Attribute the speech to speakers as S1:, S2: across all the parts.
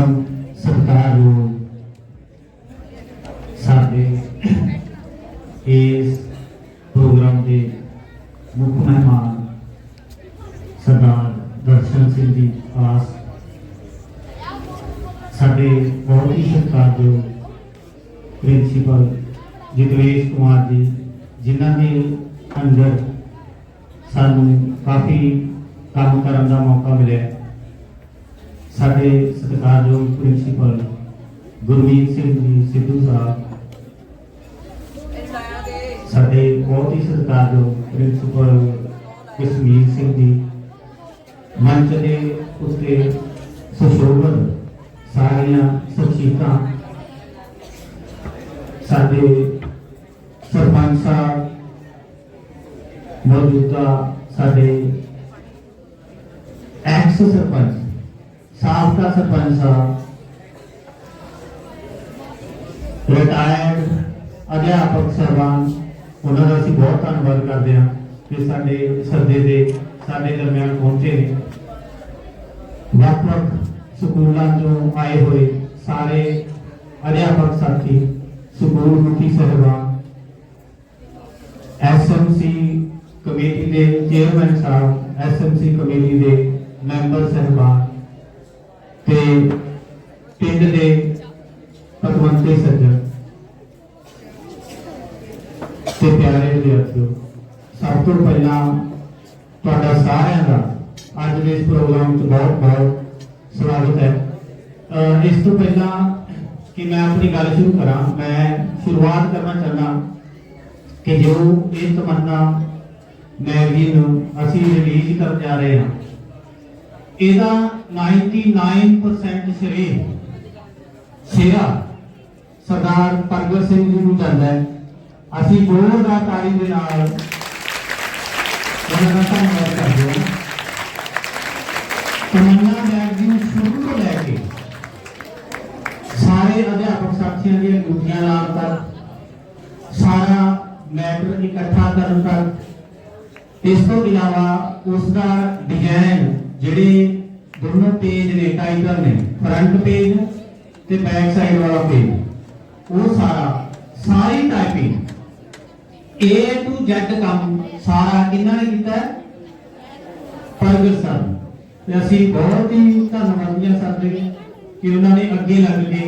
S1: ਪਰਮ ਸਤਿਕਾਰਯੋਗ ਸਾਡੇ ਇਸ ਪ੍ਰੋਗਰਾਮ ਦੇ ਮੁੱਖ ਮਹਿਮਾਨ ਸਰਦਾਰ ਦਰਸ਼ਨ ਸਿੰਘ ਜੀ ਆਸ। ਸਾਡੇ ਬਹੁਤ ਹੀ ਸਤਿਕਾਰਯੋਗ ਪ੍ਰਿੰਸੀਪਲ ਜਿਤਵੇਸ਼ ਕੁਮਾਰ ਜੀ, ਜਿਨ੍ਹਾਂ ਦੇ ਅੰਦਰ ਸਾਨੂੰ ਕਾਫੀ ਕੰਮ ਕਰਨ ਦਾ ਮੌਕਾ ਮਿਲਿਆ। ਸਾਡੇ ਸਤਿਕਾਰਯੋਗ ਪ੍ਰਿੰਸੀਪਲ ਗੁਰਮੀਤ ਸਿੰਘ ਜੀ ਸਿੱਧੂ ਸਾਹਿਬ, ਸਾਡੇ ਬਹੁਤ ਹੀ ਸਤਿਕਾਰਯੋਗ ਪ੍ਰਿੰਸੀਪਲ ਕਸ਼ਮੀਰ ਸਿੰਘ ਜੀ, ਮੰਚ ਦੇ ਉੱਤੇ ਸੁਸ਼ੋਭਨ ਸਾਰੀਆਂ ਸ਼ਖਸੀਅਤਾਂ ਸਾਡੇ ਸਰਪੰਚ ਸਾਹਿਬ ਮੌਜੂਦਾ ਸਾਡੇ ਐਕਸ ਸਰਪੰਚ ਸਾਬਕਾ ਸਰਪੰਚ ਸਾਹਿਬ ਰਿਟਾਇਰਡ ਅਧਿਆਪਕ ਸਹਿਬਾਨ, ਉਹਨਾਂ ਦਾ ਅਸੀਂ ਬਹੁਤ ਧੰਨਵਾਦ ਕਰਦੇ ਹਾਂ ਕਿ ਸਾਡੇ ਸੱਦੇ ਦੇ ਸਾਡੇ ਦਰਮਿਆਨ ਪਹੁੰਚੇ ਨੇ। ਵੱਖ-ਵੱਖ ਸਕੂਲਾਂ ਤੋਂ ਆਏ ਹੋਏ ਸਾਰੇ ਅਧਿਆਪਕ ਸਾਥੀ, ਸਕੂਲ ਮੁਖੀ ਸਹਿਬਾਨ ਐਸਐਮਸੀ ਕਮੇਟੀ ਦੇ ਚੇਅਰਮੈਨ ਸਾਹਿਬ ਐਸਐਮਸੀ ਕਮੇਟੀ ਦੇ ਮੈਂਬਰ ਸਹਿਬਾਨ ਤੇ ਪਿੰਡ ਦੇ ਪਤਵੰਤੇ ਸੱਜਣ ਤੇ ਪਿਆਰੇ ਵਿਦਿਆਰਥੀਓ, ਸਭ ਤੋਂ ਪਹਿਲਾਂ ਤੁਹਾਡਾ ਸਾਰਿਆਂ ਦਾ ਅੱਜ ਦੇ ਇਸ ਪ੍ਰੋਗਰਾਮ 'ਚ ਬਹੁਤ ਬਹੁਤ ਸਵਾਗਤ ਹੈ। ਇਸ ਤੋਂ ਪਹਿਲਾਂ ਕਿ ਮੈਂ ਆਪਣੀ ਗੱਲ ਸ਼ੁਰੂ ਕਰਾਂ, ਮੈਂ ਸ਼ੁਰੂਆਤ ਕਰਨਾ ਚਾਹੁੰਦਾ ਕਿ ਜੋ ਇਹ ਤਮੰਨਾ ਮੈਗਜ਼ੀਨ ਨੂੰ ਅਸੀਂ ਰਿਲੀਜ਼ ਕਰਨ ਜਾ ਰਹੇ ਹਾਂ ਇਹਦਾ 99% ਸ਼੍ਰੇ ਸ਼ੇਰਾ ਸਰਦਾਰ ਪ੍ਰਗਟ ਸਿੰਘ ਜੀ ਨੂੰ ਜਾਂਦਾ ਹੈ ਅਸੀਂ ਜ਼ੋਰਦਾਰ ਤਾੜੀ ਦੇ ਨਾਲ ਉਹਨਾਂ ਦਾ ਧੰਨਵਾਦ ਕਰਦੇ ਹਾਂ ਤਮੰਨਾ ਮੈਗਜ਼ੀਨ ਸ਼ੁਰੂ ਤੋਂ ਲੈ ਕੇ ਸਾਰੇ ਅਧਿਆਪਕ ਸਾਥੀਆਂ ਦੀਆਂ ਡਿਊਟੀਆਂ ਲਾਉਣ ਤੱਕ, ਸਾਰਾ ਮੈਟਰ ਇਕੱਠਾ ਕਰਨ ਤੱਕ, ਇਸ ਤੋਂ ਇਲਾਵਾ ਉਸ ਦਾ ਡਿਜ਼ਾਈਨ ਜਿਹੜੇ ਦੋਨੋਂ ਪੇਜ ਨੇ ਟਾਈਟਲ ਨੇ ਫਰੰਟ ਪੇਜ ਤੇ ਬੈਕ ਸਾਈਡ ਵਾਲਾ ਪੇਜ ਉਹ ਸਾਰਾ, ਸਾਰੀ ਟਾਈਪਿੰਗ A to Z ਕੰਮ, ਸਾਰਾ ਕਿਹਨਾਂ ਨੇ ਕੀਤਾ? ਪ੍ਰਗਟ ਸਰ ਤੇ ਅਸੀਂ ਬਹੁਤ ਹੀ ਧੰਨਵਾਦੀਆਂ ਸਰ ਸਾਡੇ ਕਿ ਉਹਨਾਂ ਨੇ ਅੱਗੇ ਲੱਗ ਕੇ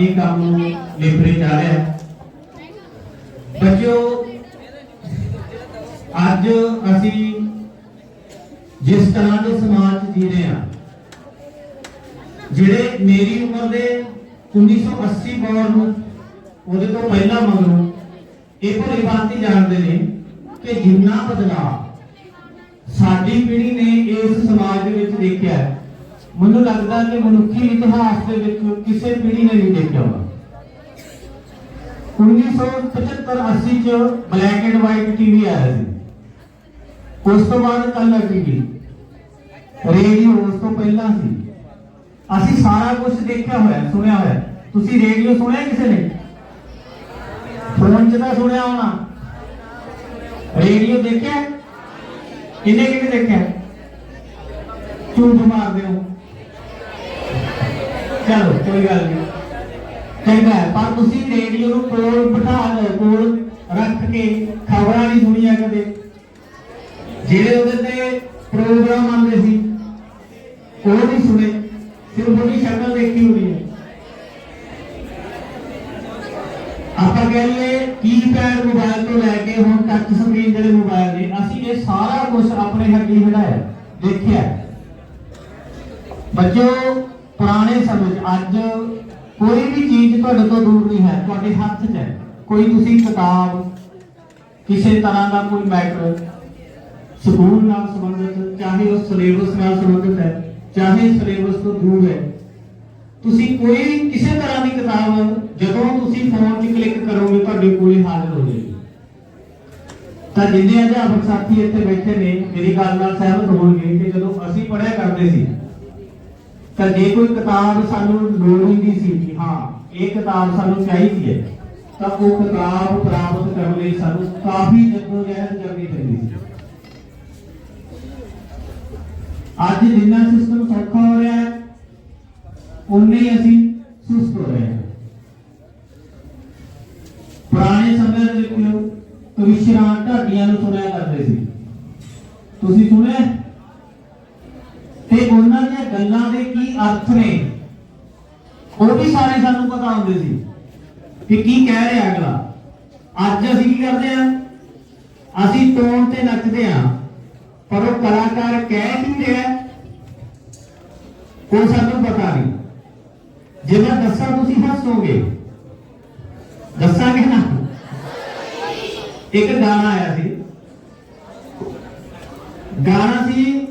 S1: ਇਹ ਕੰਮ ਨੂੰ ਨਿਭਰੇ ਜਾ ਰਿਹਾ ਬੱਚਿਓ, ਅੱਜ ਅਸੀਂ ਜਿਸ ਤਰ੍ਹਾਂ ਦੇ ਸਮਾਜ 'ਚ ਜੀ ਰਹੇ ਹਾਂ ਜਿਹੜੇ ਮੇਰੀ ਉਮਰ ਦੇ 1980 ਬੌਰ ਨੂੰ, ਉਹਦੇ ਤੋਂ ਪਹਿਲਾਂ ਮਗਰੋਂ, ਇਹ ਭਲੀ ਭਾਂਤੀ ਜਾਣਦੇ ਨੇ ਕਿ ਜਿੰਨਾ ਬਦਲਾਅ ਸਾਡੀ ਪੀੜ੍ਹੀ ਨੇ ਇਸ ਸਮਾਜ ਦੇ ਵਿੱਚ ਦੇਖਿਆ ਮੈਨੂੰ ਲੱਗਦਾ ਕਿ ਮਨੁੱਖੀ ਇਤਿਹਾਸ ਦੇ ਵਿੱਚ ਕਿਸੇ ਪੀੜ੍ਹੀ ਨੇ ਨਹੀਂ ਦੇਖਿਆ ਹੋਣਾ। 1975 80 ਚ ਬਲੈਕ ਐਂਡ ਵਾਈਟ ਟੀਵੀ ਆਇਆ ਸੀ। ਉਸ ਤੋਂ ਬਾਅਦ ਕਲਰ ਟੀਵੀ ਰੇਡੀਓ ਉਸ ਤੋਂ ਪਹਿਲਾਂ ਸੀ। ਅਸੀਂ ਸਾਰਾ ਕੁਝ ਦੇਖਿਆ ਹੋਇਆ, ਸੁਣਿਆ ਹੋਇਆ। ਤੁਸੀਂ ਰੇਡੀਓ ਸੁਣਿਆ ਕਿਸੇ ਨੇ? ਫੋਨ 'ਚ ਤਾਂ ਸੁਣਿਆ ਹੋਣਾ। ਰੇਡੀਓ ਦੇਖਿਆ? ਕਿੰਨੇ ਕਿੰਨੇ ਦੇਖਿਆ? ਝੂਠ ਮਾਰਦੇ ਹੋ। ਚਲੋ, ਕੋਈ ਗੱਲ ਨਹੀਂ। ਚੰਗਾ ਪਰ ਤੁਸੀਂ ਰੇਡੀਓ ਨੂੰ ਕੋਲ ਬਿਠਾ ਲਓ, ਕੋਲ ਰੱਖ ਕੇ ਖਬਰਾਂ ਨਹੀਂ ਸੁਣੀਆਂ ਕਦੇ। ਜਿਹੜੇ ਉਹਦੇ ਤੇ ਪ੍ਰੋਗਰਾਮ ਆਉਂਦੇ ਸੀ, ਉਹ ਨਹੀਂ ਸੁਣੇ ਸਿਰਫ ਉਹਦੀ ਸ਼ਕਲ ਦੇਖੀ ਹੋਣੀ ਹੈ। ਆਪਾਂ ਕਹਿੰਦੇ ਕੀਪੈਡ ਮੋਬਾਈਲ ਤੋਂ ਲੈ ਕੇ ਹੁਣ ਟੱਚ ਸਕਰੀਨ ਜਿਹੜੇ ਮੋਬਾਈਲ ਨੇ, ਅਸੀਂ ਇਹ ਸਾਰਾ ਕੁਝ ਆਪਣੇ ਹੱਥੀਂ ਹਟਾਇਆ ਦੇਖਿਆ। ਬੱਚਿਓ ਪੁਰਾਣੇ ਸਮੇਂ 'ਚ, ਅੱਜ ਕੋਈ ਵੀ ਚੀਜ਼ ਤੁਹਾਡੇ ਤੋਂ ਦੂਰ ਨਹੀਂ ਹੈ, ਤੁਹਾਡੇ ਹੱਥ 'ਚ ਹੈ। ਕੋਈ ਤੁਸੀਂ ਕਿਤਾਬ, ਕਿਸੇ ਤਰ੍ਹਾਂ ਦਾ ਕੋਈ ਮੈਟਰ ਸਕੂਲ ਨਾਲ ਸੰਬੰਧਿਤ, ਚਾਹੇ ਉਹ ਸਿਲੇਬਸ ਨਾਲ ਸੰਬੰਧਿਤ ਹੈ, ਚਾਹੇ ਸਿਲੇਬਸ ਤੋਂ ਦੂਰ ਹੈ। ਤੁਸੀਂ ਕੋਈ ਕਿਸੇ ਤਰ੍ਹਾਂ ਦੀ ਕਿਤਾਬ ਜਦੋਂ ਤੁਸੀਂ ਫੋਨ 'ਚ ਕਲਿੱਕ ਕਰੋਗੇ, ਤੁਹਾਡੇ ਕੋਲੇ ਹਾਜ਼ਰ ਹੋ ਜਾਏਗੀ। ਤਾਂ ਜਿੰਨੇ ਅਧਿਆਪਕ ਸਾਥੀ ਇੱਥੇ ਬੈਠੇ ਨੇ, ਮੇਰੀ ਗੱਲ ਨਾਲ ਸਹਿਮਤ ਹੋਣਗੇ ਕਿ ਜਦੋਂ ਅਸੀਂ ਪੜ੍ਹਿਆ ਕਰਦੇ ਸੀ, ਤਾਂ ਜੇ ਕੋਈ ਕਿਤਾਬ ਸਾਨੂੰ ਲੋੜ ਹੁੰਦੀ ਸੀ ਕਿ ਹਾਂ, ਇਹ ਕਿਤਾਬ ਸਾਨੂੰ ਚਾਹੀਦੀ ਹੈ, ਤਾਂ ਉਹ ਕਿਤਾਬ ਪ੍ਰਾਪਤ ਕਰਨ ਲਈ ਸਾਨੂੰ ਕਾਫੀ ਜਦੋਜਹਿਦ ਕਰਨੀ ਪੈਂਦੀ ਸੀ। ਅੱਜ ਜਿੰਨਾ ਸਿਸਟਮ ਸੌਖਾ ਹੋ ਰਿਹਾ ਹੈ ਉਨੇ ਹੀ ਅਸੀਂ ਸੁਸਤ ਹੋ ਰਹੇ ਹਾਂ। ਪੁਰਾਣੇ ਸਮੇਂ ਦੇ ਵਿੱਚ ਕਵਿਸ਼ਰਾਂ ਢਾਡੀਆਂ ਨੂੰ ਸੁਣਿਆ ਕਰਦੇ ਸੀ। ਤੁਸੀਂ ਸੁਣਿਆ ਤੇ ਉਹਨਾਂ ਦੀਆਂ ਗੱਲਾਂ ਦੇ ਕੀ ਅਰਥ ਨੇ? ਉਹ ਵੀ ਸਾਰੇ ਸਾਨੂੰ ਪਤਾ ਹੁੰਦੇ ਸੀ ਕਿ ਕੀ ਕਹਿ ਰਿਹਾ ਅਗਲਾ। ਅੱਜ ਅਸੀਂ ਕੀ ਕਰਦੇ ਆ ਅਸੀਂ ਟੋਨ ਤੇ ਨੱਚਦੇ ਆ ਪਰ ਉਹ ਕਲਾਕਾਰ ਕਹਿ ਕੀ ਰਿਹਾ ਕੋਈ ਸਾਨੂੰ ਪਤਾ ਨਹੀਂ। ਜੇ ਮੈਂ ਦੱਸਾਂ, ਤੁਸੀਂ ਹੱਸੋਗੇ? ਦੱਸਾਂਗੇ ਨਾ? ਇੱਕ ਗਾਣਾ ਆਇਆ ਸੀ। ਗਾਣਾ ਸੀ,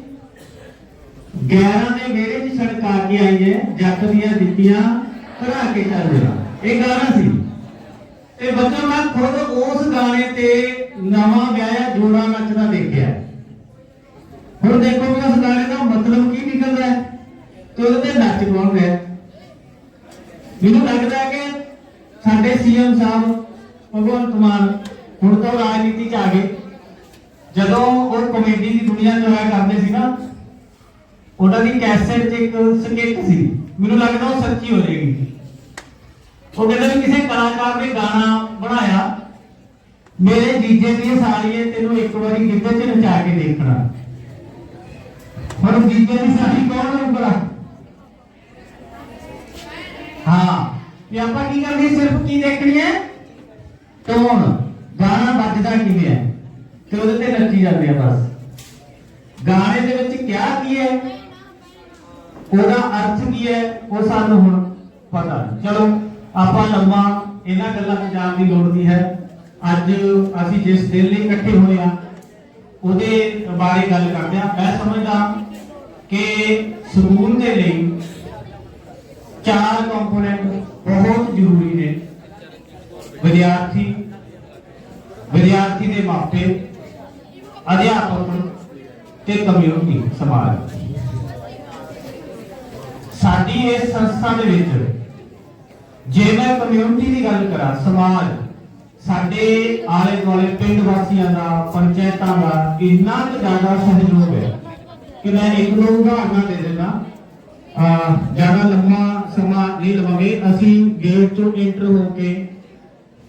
S1: ਗੈਰਾਂ ਦੇ ਮੇਰੇ 'ਚ ਛੜਕਾ ਕੇ ਆਈ ਹੈ, ਜੱਟ ਦੀਆਂ ਦਿੱਤੀਆਂ ਭਰਾ ਕੇ ਚੱਲ ਜਰਾ ਇਹ ਗਾਣਾ ਸੀ। ਤੇ ਬੱਚੋ ਮੈਂ ਖੁਦ ਉਸ ਗਾਣੇ ਤੇ ਨਵਾਂ ਵਿਆਹਿਆ, ਜੋੜਾ ਨੱਚਦਾ ਦੇਖਿਆ। ਹੁਣ ਦੇਖੋ ਵੀ ਉਸ ਗਾਣੇ ਦਾ ਮਤਲਬ ਕੀ ਨਿਕਲਦਾ ਹੈ? ਤੇ ਉਹਦੇ ਤੇ ਨੱਚ ਕੌਣ ਰਿਹਾ? ਮੈਨੂੰ ਲੱਗਦਾ ਹੈ ਕਿ ਸਾਡੇ ਸੀਐਮ ਸਾਹਿਬ, ਭਗਵੰਤ ਮਾਨ, ਹੁਣ ਤਾਂ ਰਾਜਨੀਤੀ 'ਚ ਆ ਗਏ। ਜਦੋਂ ਉਹ ਕਮੇਡੀ ਦੀ ਦੁਨੀਆ 'ਚ ਕਰਦੇ ਸੀ ਨਾ, ਉਹਨਾਂ ਦੀ ਕੈਸੇਟ 'ਚ ਇੱਕ ਸੰਗੀਤ ਸੀ। ਮੈਨੂੰ ਲੱਗਦਾ ਉਹ ਸੱਚੀ ਹੋ ਜਾਏਗੀ। ਉਹ ਕਹਿੰਦੇ ਵੀ ਕਿਸੇ ਕਲਾਕਾਰ ਨੇ ਗਾਣਾ ਬਣਾਇਆ, ਮੇਰੇ ਜੀਜੇ ਦੀ ਸਾਲੀਏ ਤੈਨੂੰ ਇੱਕ ਵਾਰੀ ਗਿੱਧੇ 'ਚ ਨਚਾ ਕੇ ਦੇਖਣਾ। ਪਰ ਜੀਜੇ ਦੀ ਸਾਲੀ ਕੌਣ ਹੋਊਗਾ ਹਾਂ ਇਹ ਆਪਾਂ ਕੀ ਕਰਨੀ ਸਿਰਫ ਕੀ ਦੇਖਣੀ ਹੈ? ਟੋਨ ਗਾਣਾ ਵੱਜਦਾ ਕਿਵੇਂ ਹੈ? ਤੇ ਉਹਦੇ ਤੇ ਨੱਚੀ ਜਾਂਦੇ ਆ ਬਸ। ਗਾਣੇ ਦੇ ਵਿੱਚ ਕਿਆ ਕੀ ਹੈ? ਉਹਦਾ ਅਰਥ ਕੀ ਹੈ? ਉਹ ਸਾਨੂੰ ਹੁਣ ਪਤਾ। ਚਲੋ, ਆਪਾਂ ਲੰਮਾ ਇਹਨਾਂ ਗੱਲਾਂ ਤੇ ਜਾਣ ਦੀ ਲੋੜ ਨਹੀਂ ਹੈ। ਅੱਜ ਅਸੀਂ ਜਿਸ ਦਿਨ ਲਈ ਇਕੱਠੇ ਹੋਏ ਆ ਉਹਦੇ ਬਾਰੇ ਗੱਲ ਕਰਦੇ ਆ ਮੈਂ ਸਮਝਦਾ ਕਿ ਸਕੂਲ ਦੇ ਲਈ ਚਾਰ ਕੰਪੋਨੈਂਟ ਬਹੁਤ ਜ਼ਰੂਰੀ ਨੇ। ਵਿਦਿਆਰਥੀ ਵਿਦਿਆਰਥੀ ਦੇ ਮਾਪੇ, ਅਧਿਆਪਕ ਤੇ ਕਮਿਊਨਿਟੀ, ਸਮਾਜ। ਸਾਡੀ ਇਸ ਸੰਸਥਾ ਦੇ ਵਿੱਚ ਜੇ ਮੈਂ ਕਮਿਊਨਿਟੀ ਦੀ ਗੱਲ ਕਰਾਂ, ਸਮਾਜ, ਸਾਡੇ ਆਲੇ ਦੁਆਲੇ ਪਿੰਡ ਵਾਸੀਆਂ ਦਾ, ਪੰਚਾਇਤਾਂ ਦਾ, ਇੰਨਾ ਕੁ ਜ਼ਿਆਦਾ ਸਹਿਯੋਗ ਹੈ। ਕਿ ਮੈਂ ਇੱਕ ਦੋ ਉਦਾਹਰਨਾਂ ਦੇ ਦਿੰਦਾ। ਜ਼ਿਆਦਾ ਲੰਮਾ ਸਮਾਂ ਨਹੀਂ ਲਵਾਂਗੇ। ਅਸੀਂ ਗੇਟ ਤੋਂ ਐਂਟਰ ਹੋ ਕੇ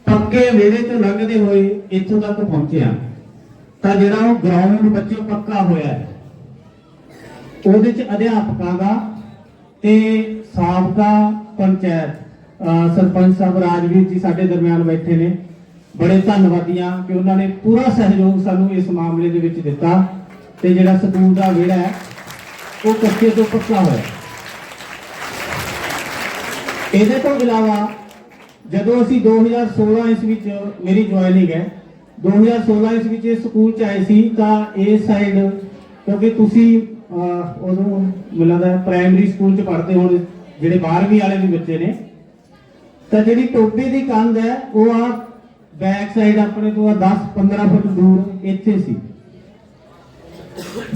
S1: ਪੱਕੇ ਵਿਹੜੇ ਤੋਂ ਲੰਘਦੇ ਹੋਏ ਇੱਥੋਂ ਤੱਕ ਪਹੁੰਚਿਆ ਤਾਂ ਜਿਹੜਾ ਉਹ ਗਰਾਊਂਡ ਬੱਚੇ ਪੱਕਾ ਹੋਇਆ ਹੈ, ਉਹਦੇ ਚ ਅਧਿਆਪਕਾਂ ਦਾ ਤੇ ਸਾਬਕਾ ਪੰਚਾਇਤ ਅਹ ਸਰਪੰਚ ਸਾਹਿਬ ਰਾਜਵੀਰ ਜੀ ਸਾਡੇ ਦਰਮਿਆਨ ਬੈਠੇ ਨੇ। ਬੜੇ ਧੰਨਵਾਦੀਆਂ ਕਿ ਉਹਨਾਂ ਨੇ ਪੂਰਾ ਸਹਿਯੋਗ ਸਾਨੂੰ ਇਸ ਮਾਮਲੇ ਦੇ ਵਿੱਚ ਦਿੱਤਾ। ਤੇ ਜਿਹੜਾ ਸਕੂਲ ਦਾ ਵਿਹੜਾ ਹੈ ਉਹ ਕੱਚੇ ਤੋਂ ਪੱਕਾ ਹੋਇਆ। ਇਹਦੇ ਤੋਂ ਇਲਾਵਾ ਜਦੋਂ ਅਸੀਂ 2016 ਇਸ ਵਿੱਚ ਮੇਰੀ ਜੁਆਇਨਿੰਗ ਹੈ 2016 ਇਸ ਵਿੱਚ ਇਸ ਸਕੂਲ ਚ ਆਏ ਸੀ ਤਾਂ ਇਸ ਸਾਈਡ ਕਿਉਂਕਿ ਤੁਸੀਂ ਅਹ, ਉਦੋਂ ਮਿਲਦਾ ਪ੍ਰਾਇਮਰੀ ਸਕੂਲ ਚ ਪੜ੍ਹਦੇ ਹੋਣ ਜਿਹੜੇ 12ਵੀਂ ਵਾਲੇ ਵੀ ਬੱਚੇ ਨੇ ਤਾਂ ਜਿਹੜੀ ਟੋਪੀ ਦੀ ਕੰਧ ਹੈ ਉਹ ਆ ਬੈਕ ਸਾਈਡ ਆਪਣੇ ਤੋਂ 10 15 ਫੁੱਟ ਦੂਰ ਇੱਥੇ ਸੀ।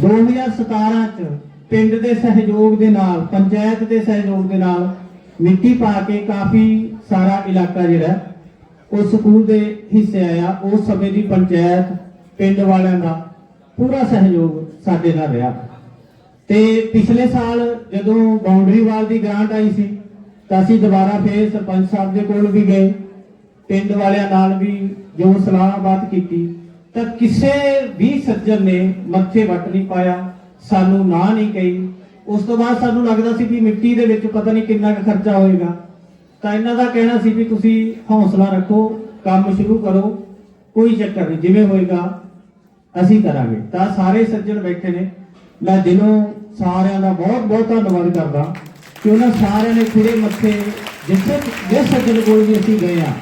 S1: 2017 ਚ ਪਿੰਡ ਦੇ ਸਹਿਯੋਗ ਦੇ ਨਾਲ, ਪੰਚਾਇਤ ਦੇ ਸਹਿਯੋਗ ਦੇ ਨਾਲ ਮਿੱਟੀ ਪਾ ਕੇ ਕਾਫੀ ਸਾਰਾ ਇਲਾਕਾ ਜਿਹੜਾ ਉਹ ਸਕੂਲ ਦੇ ਹਿੱਸੇ ਆਇਆ। ਉਸ ਸਮੇਂ ਦੀ ਪੰਚਾਇਤ ਪਿੰਡ ਵਾਲਿਆਂ ਦਾ ਪੂਰਾ ਸਹਿਯੋਗ ਸਾਡੇ ਨਾਲ ਰਿਹਾ। ਤੇ ਪਿਛਲੇ ਸਾਲ ਜਦੋਂ ਬਾਉਂਡਰੀ ਵਾਲ ਦੀ ਗ੍ਰਾਂਟ ਆਈ ਸੀ, ਤਾਂ ਅਸੀਂ ਦੁਬਾਰਾ ਫੇਰ ਸਰਪੰਚ ਸਾਹਿਬ ਦੇ ਕੋਲ ਵੀ ਗਏ। ਪਿੰਡ ਵਾਲਿਆਂ ਨਾਲ ਵੀ ਜੋ ਸਲਾਹਬਾਤ ਕੀਤੀ। ਤਾਂ ਕਿਸੇ ਵੀ ਸੱਜਣ ਨੇ ਮੱਥੇ ਵੱਟ ਨਹੀਂ ਪਾਇਆ, ਸਾਨੂੰ ਨਾ ਨਹੀਂ ਕਹੀ। ਉਸ ਤੋਂ ਬਾਅਦ ਸਾਨੂੰ ਲੱਗਦਾ ਸੀ ਵੀ ਮਿੱਟੀ ਦੇ ਵਿੱਚ ਪਤਾ ਨਹੀਂ ਕਿੰਨਾ ਕੁ ਖਰਚਾ ਹੋਏਗਾ। ਤਾਂ ਇਹਨਾਂ ਦਾ ਕਹਿਣਾ ਸੀ ਵੀ ਤੁਸੀਂ ਹੌਸਲਾ ਰੱਖੋ, ਕੰਮ ਸ਼ੁਰੂ ਕਰੋ, ਕੋਈ ਚੱਕਰ ਨਹੀਂ, ਜਿਵੇਂ ਹੋਏਗਾ ਅਸੀਂ ਕਰਾਂਗੇ। ਤਾਂ ਸਾਰੇ ਸੱਜਣ ਬੈਠੇ ਨੇ। ਮੈਂ ਦਿਲੋਂ ਸਾਰਿਆਂ ਦਾ ਬਹੁਤ ਬਹੁਤ ਧੰਨਵਾਦ ਕਰਦਾ ਕਿ ਉਹਨਾਂ ਸਾਰਿਆਂ ਨੇ ਖੁੱਲੇ ਮੱਥੇ, ਜਿੱਥੇ, ਜਿਸ ਸੱਜਣ ਕੋਲ ਵੀ ਅਸੀਂ ਗਏ ਆ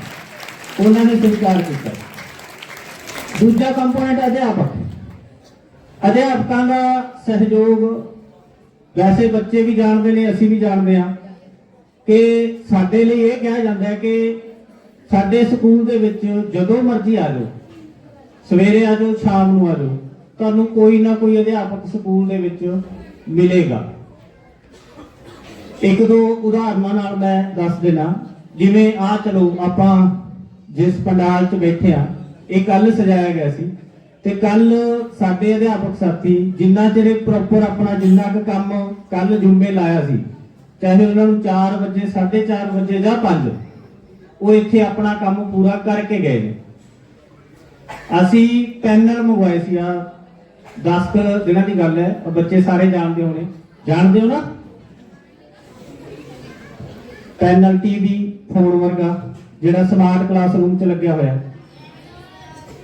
S1: ਉਹਨਾਂ ਨੇ ਸਵੀਕਾਰ ਕੀਤਾ। ਦੂਜਾ ਕੰਪੋਨੈਂਟ ਅਧਿਆਪਕ। ਅਧਿਆਪਕਾਂ ਦਾ ਸਹਿਯੋਗ, ਵੈਸੇ ਬੱਚੇ ਵੀ ਜਾਣਦੇ ਨੇ, ਅਸੀਂ ਵੀ ਜਾਣਦੇ ਹਾਂ ਕਿ ਸਾਡੇ ਲਈ ਇਹ ਕਿਹਾ ਜਾਂਦਾ ਹੈ ਕਿ ਸਾਡੇ ਸਕੂਲ ਦੇ ਵਿੱਚ ਜਦੋਂ ਮਰਜ਼ੀ ਆ ਜਾਓ, ਸਵੇਰੇ ਆ ਜਾਓ, ਸ਼ਾਮ ਨੂੰ ਆ ਜਾਓ, ਤੁਹਾਨੂੰ ਕੋਈ ਨਾ ਕੋਈ ਅਧਿਆਪਕ ਸਕੂਲ ਦੇ ਵਿੱਚ ਮਿਲੇਗਾ। ਇੱਕ ਦੋ ਉਦਾਹਰਨਾਂ ਨਾਲ ਮੈਂ ਦੱਸ ਦੇਣਾ ਜਿਵੇਂ ਆ ਚਲੋ ਆਪਾਂ ਜਿਸ ਪੰਡਾਲ 'ਚ ਬੈਠੇ ਆ ਇਹ ਕੱਲ ਸਜਾਇਆ ਗਿਆ ਸੀ। ਤੇ ਕੱਲ ਸਾਡੇ ਅਧਿਆਪਕ ਸਾਥੀ ਜਿੰਨਾ ਚਿਰ ਪ੍ਰੋਪਰ ਆਪਣਾ ਜਿੰਨਾ ਕੁ ਕੰਮ ਕੱਲ ਜੁੰਮੇ ਲਾਇਆ ਸੀ, ਚਾਹੇ ਉਹਨਾਂ ਨੂੰ 4 ਵਜੇ 4:30 ਵਜੇ ਜਾਂ 5 ਉਹ ਇੱਥੇ ਆਪਣਾ ਕੰਮ ਪੂਰਾ ਕਰਕੇ ਗਏ ਨੇ। ਅਸੀਂ ਪੈਨਲ ਮੰਗਵਾਏ ਸੀ ਆ। 10 ਦਿਨਾਂ ਦੀ ਗੱਲ ਹੈ ਬੱਚੇ ਸਾਰੇ ਜਾਣਦੇ ਹੋਣੇ। ਜਾਣਦੇ ਹੋ ਨਾ? ਪੈਨਲ ਟੀਵੀ ਫੋਨ ਵਰਗਾ, ਜਿਹੜਾ ਸਮਾਰਟ ਕਲਾਸਰੂਮ 'ਚ ਲੱਗਿਆ ਹੋਇਆ।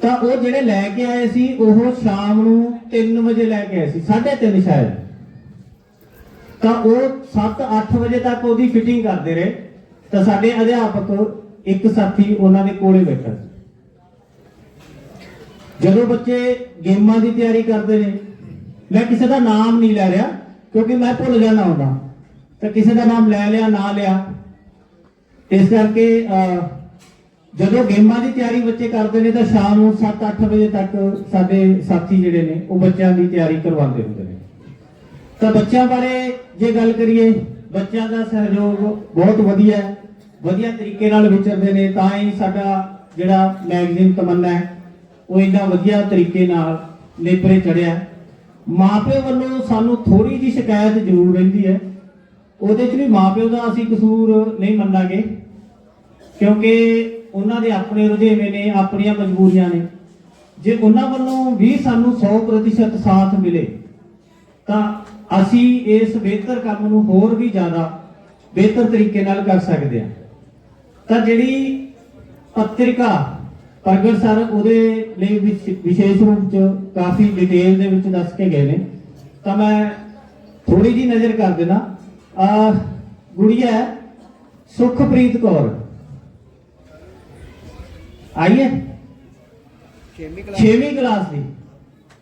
S1: ਤਾਂ ਉਹ ਜਿਹੜੇ ਲੈ ਕੇ ਆਏ ਸੀ ਉਹ ਸ਼ਾਮ ਨੂੰ 3 ਵਜੇ ਲੈ ਕੇ ਆਏ ਸੀ 3:30 ਸ਼ਾਇਦ। ਤਾਂ ਉਹ 7-8 ਵਜੇ ਤੱਕ ਉਹਦੀ ਫਿਟਿੰਗ ਕਰਦੇ ਰਹੇ। ਤਾਂ ਸਾਡੇ ਅਧਿਆਪਕ ਇੱਕ ਸਾਥੀ ਉਹਨਾਂ ਦੇ ਕੋਲੇ ਬੈਠਾ ਸੀ। ਜਦੋਂ ਬੱਚੇ ਗੇਮਾਂ ਦੀ ਤਿਆਰੀ ਕਰਦੇ ਨੇ ਮੈਂ ਕਿਸੇ ਦਾ ਨਾਮ ਨਹੀਂ ਲੈ ਰਿਹਾ ਕਿਉਂਕਿ ਮੈਂ ਭੁੱਲ ਜਾਣਾ ਹੁੰਦਾ। ਤਾਂ ਕਿਸੇ ਦਾ ਨਾਮ ਲੈ ਲਿਆ ਨਾ ਲਿਆ। ਇਸ ਕਰਕੇ ਅਹ, ਜਦੋਂ ਗੇਮਾਂ ਦੀ ਤਿਆਰੀ ਬੱਚੇ ਕਰਦੇ ਨੇ ਤਾਂ ਸ਼ਾਮ ਨੂੰ 7-8 ਵਜੇ ਤੱਕ ਸਾਡੇ ਸਾਥੀ ਜਿਹੜੇ ਨੇ, ਉਹ ਬੱਚਿਆਂ ਦੀ ਤਿਆਰੀ ਕਰਵਾਉਂਦੇ ਹੁੰਦੇ ਨੇ। ਤਾਂ ਬੱਚਿਆਂ ਬਾਰੇ ਜੇ ਗੱਲ ਕਰੀਏ, ਬੱਚਿਆਂ ਦਾ ਸਹਿਯੋਗ ਬਹੁਤ ਵਧੀਆ ਹੈ, ਵਧੀਆ ਤਰੀਕੇ ਨਾਲ ਵਿਚਰਦੇ ਨੇ, ਤਾਂ ਹੀ ਸਾਡਾ ਜਿਹੜਾ ਮੈਗਜ਼ੀਨ ਤਮੰਨਾ ਹੈ, ਉਹ ਇੰਨਾ ਵਧੀਆ ਤਰੀਕੇ ਨਾਲ ਨੇਪਰੇ ਚੜਿਆ ਮਾਪਿਓ ਵੱਲੋਂ ਸਾਨੂੰ ਥੋੜੀ ਜੀ ਸ਼ਿਕਾਇਤ ਜ਼ਰੂਰ ਰਹਿੰਦੀ ਹੈ। ਉਹਦੇ 'ਚ ਵੀ ਮਾਪਿਓ ਦਾ ਅਸੀਂ ਕਸੂਰ ਨਹੀਂ ਮੰਨਾਂਗੇ, ਕਿਉਂਕਿ ਉਹਨਾਂ ਦੇ ਆਪਣੇ ਰੁਝੇਵੇਂ ਨੇ, ਆਪਣੀਆਂ ਮਜਬੂਰੀਆਂ ਨੇ। ਜੇ ਉਹਨਾਂ ਵੱਲੋਂ ਵੀ ਸਾਨੂੰ 100% ਸਾਥ ਮਿਲੇ, ਤਾਂ ਅਸੀਂ ਇਸ ਬਿਹਤਰ ਕੰਮ ਨੂੰ ਹੋਰ ਵੀ ਜ਼ਿਆਦਾ ਬਿਹਤਰ ਤਰੀਕੇ ਨਾਲ ਕਰ ਸਕਦੇ ਹਾਂ। ਤਾਂ ਜਿਹੜੀ ਪੱਤਰਿਕਾ ਪ੍ਰਗਟ ਸਰ ਉਹਦੇ ਲਈ ਵਿਸ਼- ਵਿਸ਼ੇਸ਼ ਰੂਪ ਚ ਕਾਫੀ ਡਿਟੇਲ ਦੇ ਵਿੱਚ ਦੱਸ ਕੇ ਗਏ ਨੇ। ਤਾਂ ਮੈਂ ਥੋੜੀ ਜੀ ਨਜ਼ਰ ਕਰ ਦੇਣਾ ਆ ਗੁੜੀਆ ਹੈ ਸੁਖਪ੍ਰੀਤ ਕੌਰ। ਆਈ ਹੈ
S2: ਛੇਵੀਂ
S1: 6ਵੀਂ ਕਲਾਸ ਦੀ।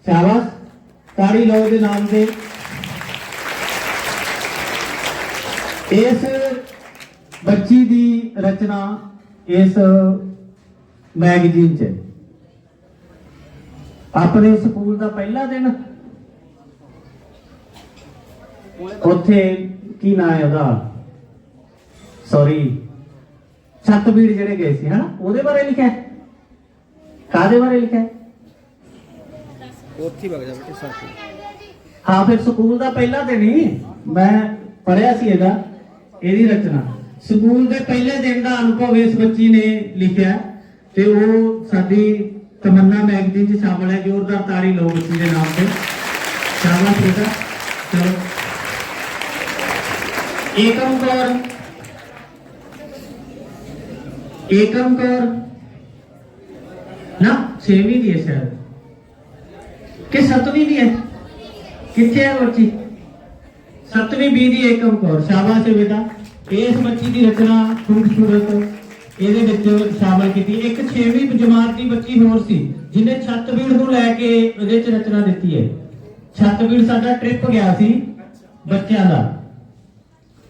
S1: ਸ਼ਾਬਾਸ਼। ਤਾੜੀ ਲਓ ਦੇ ਨਾਮ ਤੇ ਇਸ ਬੱਚੀ ਦੀ ਰਚਨਾ ਇਸ ਮੈਗਜ਼ੀਨ 'ਚ। ਆਪਣੇ ਸਕੂਲ ਦਾ ਪਹਿਲਾ ਦਿਨ। ਉੱਥੇ ਕੀ ਨਾਂ ਹੈ ਉਹਦਾ? ਸੌਰੀ ਛੱਤਬੀੜ ਜਿਹੜੇ ਗਏ ਸੀ ਹਨਾ? ਉਹਦੇ ਬਾਰੇ ਲਿਖਿਆ ਕਾਦੇ ਬਾਰੇ ਲਿਖਿਆ ਹੈ?
S2: ਉੱਥੇ ਵਗ ਜਾ ਬੇਟੇ ਸਾਥੀ
S1: ਹਾਂ। ਫਿਰ ਸਕੂਲ ਦਾ ਪਹਿਲਾ ਦਿਨ ਹੀ ਮੈਂ ਪੜਿਆ ਸੀ ਇਹਦਾ ਇਹਦੀ ਰਚਨਾ। ਸਕੂਲ ਦੇ ਪਹਿਲੇ ਦਿਨ ਦਾ ਅਨੁਭਵ ਇਸ ਬੱਚੀ ਨੇ ਲਿਖਿਆ ਤੇ ਉਹ ਸਾਡੀ ਤਮੰਨਾ ਮੈਗਜ਼ੀਨ 'ਚ ਸ਼ਾਮਲ ਹੈ ਜ਼ੋਰਦਾਰ ਤਾੜੀ ਲਓ ਬੱਚੀ ਦੇ ਨਾਮ ਤੇ। ਸ਼ਾਬਾਸ਼ ਬੇਟਾ ਚਲੋ। ਏਕਮ ਕੌਰ। ਏਕਮ ਕੌਰ। ਨਾ, ਛੇਵੀਂ ਦੀ ਹੈ ਸ਼ਾਇਦ। ਕਿ ਸੱਤਵੀਂ ਦੀ ਹੈ? ਕਿੱਥੇ ਹੈ ਬੱਚੀ? ਸੱਤਵੀਂ ਬੀ ਦੀ ਏਕਮ ਕੌਰ ਸ਼ਾਬਾਸ਼ ਹੈ ਬੇਟਾ। ਇਸ ਬੱਚੀ ਦੀ ਰਚਨਾ ਖੂਬਸੂਰਤ, ਇਹਦੇ ਵਿੱਚ ਸ਼ਾਮਲ ਕੀਤੀ। ਇੱਕ 6ਵੀਂ ਜਮਾਤ ਦੀ ਬੱਚੀ ਹੋਰ ਸੀ, ਜਿਹਨੇ ਛੱਤਬੀੜ ਨੂੰ ਲੈ ਕੇ ਉਹਦੇ ਚ ਰਚਨਾ ਦਿੱਤੀ ਹੈ। ਛੱਤਬੀੜ ਸਾਡਾ ਟ੍ਰਿਪ ਗਿਆ ਸੀ ਬੱਚਿਆਂ ਦਾ।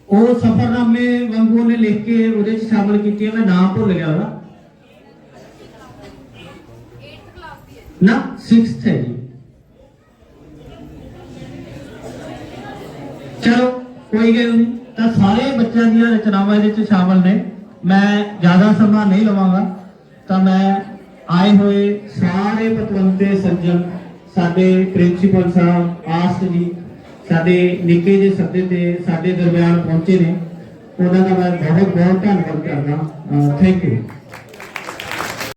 S1: ਉਹ ਸਫਰਨਾਮੇ ਵਾਂਗੂ ਨੇ ਲਿਖ ਕੇ ਉਹਦੇ ਚ ਸ਼ਾਮਲ ਕੀਤੀ ਹੈ। ਮੈਂ ਨਾਮ ਭੁੱਲ ਗਿਆ ਉਹਦਾ। ਨਾ 6th ਹੈ ਜੀ ਚਲੋ, ਕੋਈ ਗੱਲ ਨਹੀਂ। ਤਾਂ ਸਾਰੇ ਬੱਚਿਆਂ ਦੀਆਂ ਰਚਨਾਵਾਂ ਇਹਦੇ ਵਿੱਚ ਸ਼ਾਮਲ ਨੇ। ਮੈਂ ਜ਼ਿਆਦਾ ਸਮਾਂ ਨਹੀਂ ਲਵਾਂਗਾ। ਤਾਂ ਮੈਂ ਆਏ ਹੋਏ ਸਾਰੇ ਪਤਵੰਤੇ ਸੱਜਣ, ਸਾਡੇ ਪ੍ਰਿੰਸੀਪਲ ਸਾਹਿਬ, ਆਸਤ ਜੀ, ਸਾਡੇ ਨਿੱਕੇ ਜਿਹੇ ਸੱਦੇ ਤੇ ਸਾਡੇ ਦਰਮਿਆਨ ਪਹੁੰਚੇ ਨੇ। ਉਹਨਾਂ ਦਾ ਮੈਂ ਬਹੁਤ ਬਹੁਤ ਧੰਨਵਾਦ ਕਰਦਾ। Thank you